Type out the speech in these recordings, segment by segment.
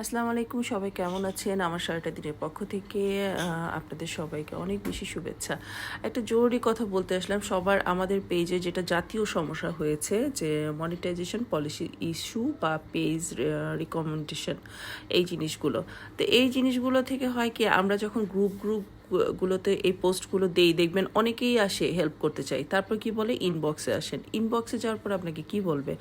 আসসালামু আলাইকুম, সবাই কেমন আছেন? আমার সারাটা দিনের পক্ষ থেকে আপনাদের সবাইকে অনেক বেশি শুভেচ্ছা। একটা জরুরি কথা বলতে আসলাম, সবার আমাদের পেজে যেটা জাতীয় সমস্যা হয়েছে, যে মনিটাইজেশন পলিসি ইস্যু বা পেজ রিকমেন্ডেশন এই জিনিসগুলো। তো এই জিনিসগুলো থেকে হয় কি, আমরা যখন গ্রুপ গ্রুপ গুলোতে এই পোস্টগুলো দেই, দেখবেন অনেকেই আসে হেল্প করতে চাই তারপর কি বলে? ইনবক্সে আসেন। ইনবক্সে যাওয়ার পর আপনাকে কি বলবে?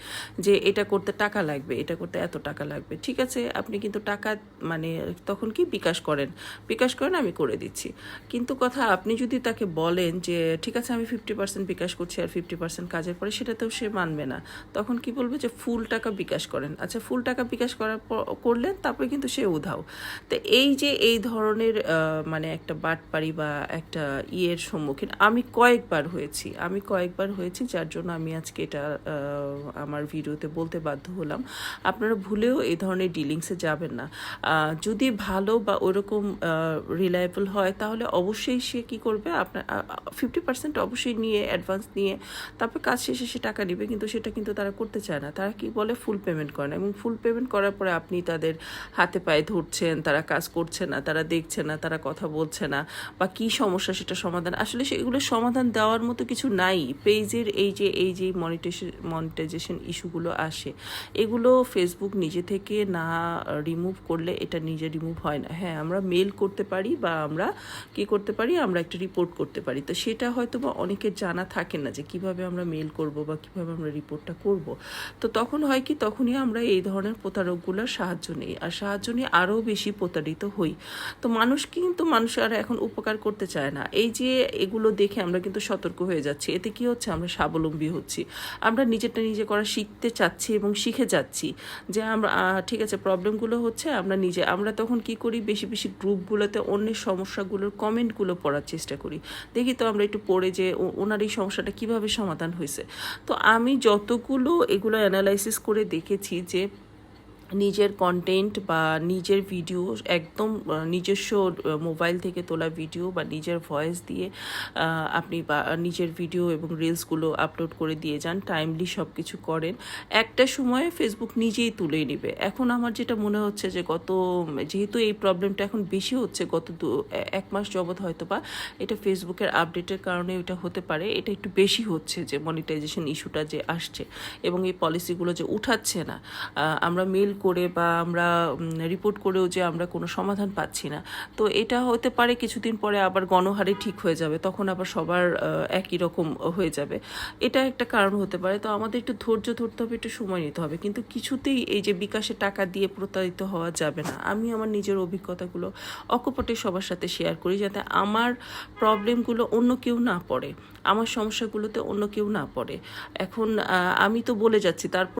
যে এটা করতে টাকা লাগবে, এটা করতে এত টাকা লাগবে। ঠিক আছে, আপনি কিন্তু টাকা মানে তখন কি বিকাশ করেন? বিকাশ করেন, আমি করে দিচ্ছি। কিন্তু কথা আপনি যদি তাকে বলেন যে, ঠিক আছে, আমি ফিফটি পার্সেন্ট বিকাশ করছি আর ফিফটি পার্সেন্ট কাজের পরে সেটাতেও সে মানবে না। তখন কি বলবে? যে ফুল টাকা বিকাশ করেন। আচ্ছা ফুল টাকা বিকাশ করার করলেন, তারপরে কিন্তু সে উধাও। তো এই যে এই ধরনের মানে একটা বাটপাড়ি বা একটা ইয়ের সম্মুখীন। আমি কয়েকবার হয়েছি, আমি কয়েকবার হয়েছি যার জন্য আমি আজকে এটা আমার ভিডিওতে বলতে বাধ্য হলাম। আপনারা ভুলেও এই ধরনের ডিলিংসে যাবেন না। যদি ভালো বা ওরকম রিলায়েবল হয় তাহলে অবশ্যই সে কি করবে? আপনার ফিফটি পার্সেন্ট অবশ্যই নিয়ে অ্যাডভান্স নিয়ে তারপর কাজ শেষে সে টাকা নেবে কিন্তু সেটা কিন্তু তারা করতে চায় না। তারা কি বলে? ফুল পেমেন্ট করে না। এবং ফুল পেমেন্ট করার পরে আপনি তাদের হাতে পায়ে ধরছেন, তারা কাজ করছে না, তারা দেখছে না, তারা কথা বলছে না। বা কি সমস্যা সেটা সমাধান। আসলে সেগুলো সমাধান দেওয়ার মতো কিছু নাই। পেজের এই যে এই যে মনিটেশন মনিটাইজেশন ইস্যুগুলো আসে, এগুলো ফেসবুক নিজে থেকে না রিমুভ করলে এটা নিজে রিমুভ হয় না। হ্যাঁ আমরা মেল করতে পারি বা আমরা কি করতে পারি? আমরা একটা রিপোর্ট করতে পারি। তো সেটা হয়তো বা অনেকের জানা থাকে না যে কীভাবে আমরা মেল করব বা কীভাবে আমরা রিপোর্টটা করব। তো তখন হয় কি, তখনই আমরা এই ধরনের প্রতারকগুলোর সাহায্য নিই। আর সাহায্য নিয়ে আরও বেশি প্রতারিত হই। তো মানুষ কিন্তু, মানুষ আর এখন উপকার করতে চায় না। এই যে এগুলো দেখে আমরা কিন্তু সতর্ক হয়ে যাচ্ছি। এতে কি হচ্ছে? আমরা স্বাবলম্বী হচ্ছি। আমরা নিজেরটা নিজে করা শিখতে চাচ্ছি এবং শিখে যাচ্ছি যে আমরা ঠিক আছে প্রবলেমগুলো হচ্ছে, আমরা নিজে, আমরা তখন কি করি? বেশি বেশি গ্রুপগুলোতে অন্যের সমস্যাগুলোর কমেন্টগুলো পড়ার চেষ্টা করি। দেখি তো আমরা একটু পড়ে যে ওনার এই সমস্যাটা কীভাবে সমাধান হয়েছে। তো আমি যতগুলো এগুলো অ্যানালাইসিস করে দেখেছি যে নিজের কন্টেন্ট বা নিজের ভিডিও একদম নিজস্ব মোবাইল থেকে তোলা ভিডিও বা নিজের ভয়েস দিয়ে আপনি বা, নিজের ভিডিও এবং রিলসগুলো আপলোড করে দিয়ে যান টাইমলি সব কিছু করেন। একটা সময়ে ফেসবুক নিজেই তুলে নেবে। এখন আমার যেটা মনে হচ্ছে যে গত, যেহেতু এই প্রবলেমটা এখন বেশি হচ্ছে, গত দু, এক মাস যাবৎ হয়তো বা এটা ফেসবুকের আপডেটের কারণে এটা হতে পারে। এটা একটু বেশি হচ্ছে যে মনিটাইজেশন ইস্যুটা যে আসছে এবং এই পলিসিগুলো যে উঠাচ্ছে না। আমরা মেল করে বা আমরা রিপোর্ট করেও যে আমরা কোনো সমাধান পাচ্ছি না। তো এটা হতে পারে কিছুদিন পরে আবার গণহারে ঠিক হয়ে যাবে, তখন আবার সবার একই রকম হয়ে যাবে। এটা একটা কারণ হতে পারে। তো আমাদের একটু ধৈর্য ধরতে হবে, একটু সময় নিতে হবে। কিন্তু কিছুতেই এই যে বিকাশে টাকা দিয়ে প্রতারিত হওয়া যাবে না। আমি আমার নিজের অভিজ্ঞতাগুলো অকপটে সবার সাথে শেয়ার করি যাতে আমার প্রবলেমগুলো অন্য কেউ না পড়ে, আমার সমস্যাগুলোতে অন্য কেউ না পড়ে। এখন আমি তো বলে যাচ্ছি, তারপর